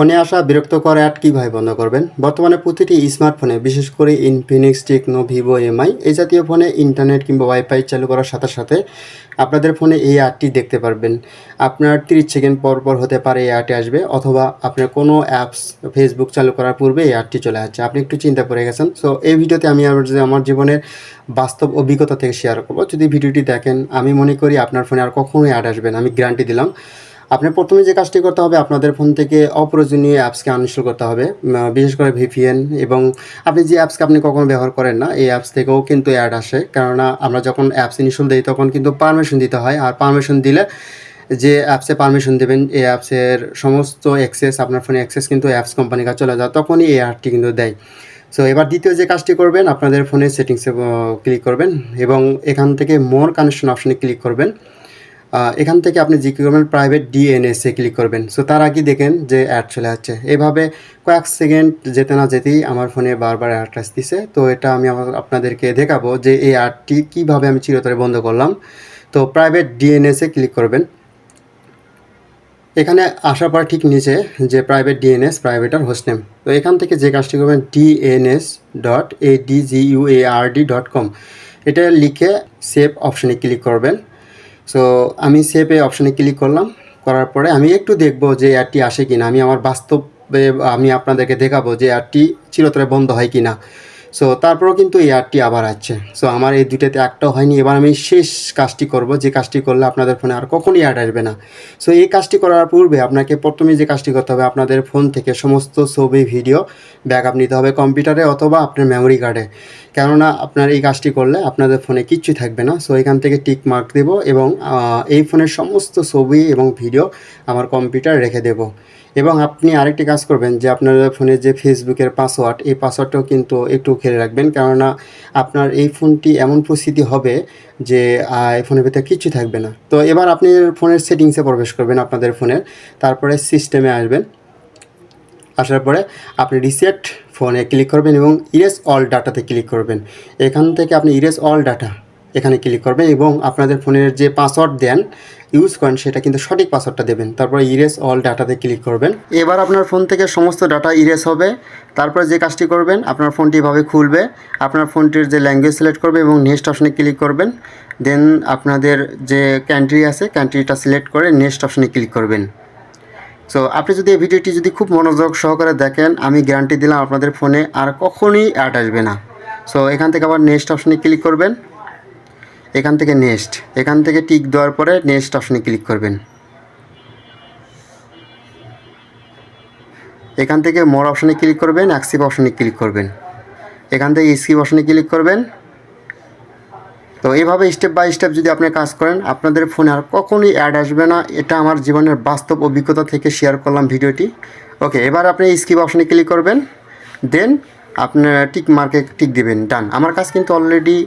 ফোনে আসা বিরক্তকর অ্যাড কীভাবে বন্ধ করবেন? বর্তমানে প্রতিটি স্মার্টফোনে, বিশেষ করে ইনফিনিক্স টেকনো ভিভো এমআই এই জাতীয় ফোনে ইন্টারনেট কিংবা ওয়াইফাই চালু করার সাথে সাথে আপনাদের ফোনে এই অ্যাডটি দেখতে পারবেন। আপনার তিরিশ সেকেন্ড পর পর হতে পারে এই অ্যাডটি আসবে, অথবা আপনার কোনো অ্যাপস ফেসবুক চালু করার পূর্বে এই অ্যাডটি চলে আসছে। আপনি একটু চিন্তা করে গেছেন। সো এই ভিডিওতে আমি আমার জীবনের বাস্তব অভিজ্ঞতা থেকে শেয়ার করব। যদি ভিডিওটি দেখেন, আমি মনে করি আপনার ফোনে আর কখনোই অ্যাড আসবে না। আমি গ্যারান্টি দিলাম। আপনার প্রথমে যে কাজটি করতে হবে, আপনাদের ফোন থেকে অপ্রয়োজনীয় অ্যাপসকে আনইনস্টল করতে হবে বিশেষ করে ভিপিএন এবং আপনি যে অ্যাপসকে আপনি কখনো ব্যবহার করেন না, এই অ্যাপস থেকেও কিন্তু অ্যাড আসে। কেননা আমরা যখন অ্যাপস ইনস্টল দিই, তখন কিন্তু পারমিশন দিতে হয়। আর পারমিশন দিলে যে অ্যাপসে পারমিশন দেবেন, এই অ্যাপসের সমস্ত অ্যাক্সেস আপনার ফোনে অ্যাক্সেস কিন্তু অ্যাপস কোম্পানির কাছে চলে যায়, তখনই এই অ্যাডটি কিন্তু দেয়। সো এবার দ্বিতীয় যে কাজটি করবেন, আপনাদের ফোনে সেটিংসে ক্লিক করবেন এবং এখান থেকে মোর কানেকশন অপশনে ক্লিক করবেন। এখান থেকে আপনি যে কী করবেন প্রাইভেট ডিএনএসে ক্লিক করবেন। সো তার আগে দেখেন যে অ্যাড চলে যাচ্ছে এভাবে কয়েক সেকেন্ড যেতে না যেতেই আমার ফোনে বারবার অ্যাড আসতেছে। তো, এটা আমি আপনাদেরকে দেখাবো যে এই অ্যাডটি কীভাবে আমি চিরতরে বন্ধ করলাম। তো প্রাইভেট ডিএনএসে ক্লিক করবেন। এখানে আসার পর ঠিক নিচে যে প্রাইভেট ডিএনএস প্রাইভেট আর হোস্ট নেম তো, এখান থেকে যে কাজটি করবেন DNS dot A D G U A R D dot com এটা লিখে সেভ অপশানে ক্লিক করবেন। সো আমি সেভ এই অপশানে ক্লিক করলাম। করার পরে আমি একটু দেখব যে অ্যাডটি আসে কিনা। আমি আমার বাস্তবে আমি আপনাদেরকে দেখাবো যে অ্যাডটি চিরতরে বন্ধ হয় কিনা। সো তারপরেও কিন্তু এই অ্যাডটি আবার আসছে। সো আমার এই দুটাতে একটাও হয়নি। এবার আমি শেষ কাজটি করব। যে কাজটি করলে আপনাদের ফোনে আর কখনই অ্যাড আসবে না। সো এই কাজটি করার পূর্বে আপনাকে প্রথমে যে কাজটি করতে হবে, আপনাদের ফোন থেকে সমস্ত ছবি, ভিডিও ব্যাকআপ নিতে হবে কম্পিউটারে অথবা আপনার মেমোরি কার্ডে কেননা, আপনার এই কাজটি করলে আপনাদের ফোনে কিচ্ছুই থাকবে না। সো এখান থেকে টিক মার্ক দেব এবং এই ফোনের সমস্ত ছবি এবং ভিডিও আমার কম্পিউটার রেখে দেব। এবং আপনি আরেকটি কাজ করবেন যে আপনার ফোনে যে ফেসবুকের পাসওয়ার্ড এই পাসওয়ার্ডটাও কিন্তু একটু খেয়াল রাখবেন। কেননা আপনার এই ফোনটি এমন পরিস্থিতি হবে যে ফোনের ভিতরে কিছু থাকবে না। তো এবার আপনি ফোনের সেটিংসে প্রবেশ করবেন আপনাদের ফোনের। তারপরে সিস্টেমে আসবেন। আসার পরে আপনি রিসেট ফোনে ক্লিক করবেন এবং ইরেস অল ডাটাতে ক্লিক করবেন। এখান থেকে আপনি ইরেস অল ডাটা এখানে ক্লিক করবেন এবং আপনাদের ফোনের যে পাসওয়ার্ড দেন ইউজ করেন, সেটা কিন্তু সঠিক পাসওয়ার্ডটা দেবেন। তারপরে ইরেস অল ডাটাতে ক্লিক করবেন। এবার আপনার ফোন থেকে সমস্ত ডাটা ইরেস হবে। তারপরে যে কাজটি করবেন, আপনার ফোনটি এভাবে খুলবে। আপনার ফোনটির যে ল্যাঙ্গুয়েজ সিলেক্ট করবে এবং নেক্সট অপশনে ক্লিক করবেন। দেন আপনাদের যে ক্যান্ট্রি আছে ক্যান্ট্রিটা সিলেক্ট করে নেক্সট অপশনে ক্লিক করবেন। সো আপনি যদি এই ভিডিওটি যদি খুব মনোযোগ সহকারে দেখেন, আমি গ্যারান্টি দিলাম আপনাদের ফোনে আর কখনোই অ্যাড আসবে না। সো এখান থেকে আবার নেক্সট অপশনে ক্লিক করবেন। এখান থেকে নেক্সট এখান থেকে টিক দেওয়ার পরে নেক্সট অপশনে ক্লিক করবেন। এখান থেকে মোর অপশনে ক্লিক করবেন অ্যাক্সিভ অপশনে ক্লিক করবেন। এখান থেকে স্কিপ অপশনে ক্লিক করবেন। তো এইভাবে স্টেপ বাই স্টেপ যদি আপনি কাজ করেন, আপনাদের ফোনে আর কখনোই অ্যাড আসবে না। এটা আমার জীবনের বাস্তব অভিজ্ঞতা থেকে শেয়ার করলাম ভিডিওটি। ওকে এবার আপনি স্কিপ অপশনে ক্লিক করবেন। দেন আপনার টিক মার্কে টিক দিবেন ডান আমার কাজ কিন্তু অলরেডি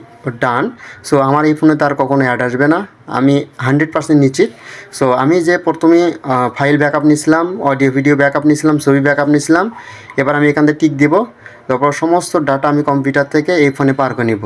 ডান সো আমার এই ফোনে তার কখনো অ্যাড আসবে না। আমি হান্ড্রেড পার্সেন্ট নিশ্চিত। সো আমি যে প্রথমে ফাইল ব্যাকআপ নিয়েছিলাম অডিও ভিডিও ব্যাকআপ নিয়েছিলাম ছবি ব্যাকআপ নিয়েছিলাম এবার আমি এখান থেকে টিক দিব। তারপর সমস্ত ডাটা আমি কম্পিউটার থেকে এই ফোনে পার করে নেব।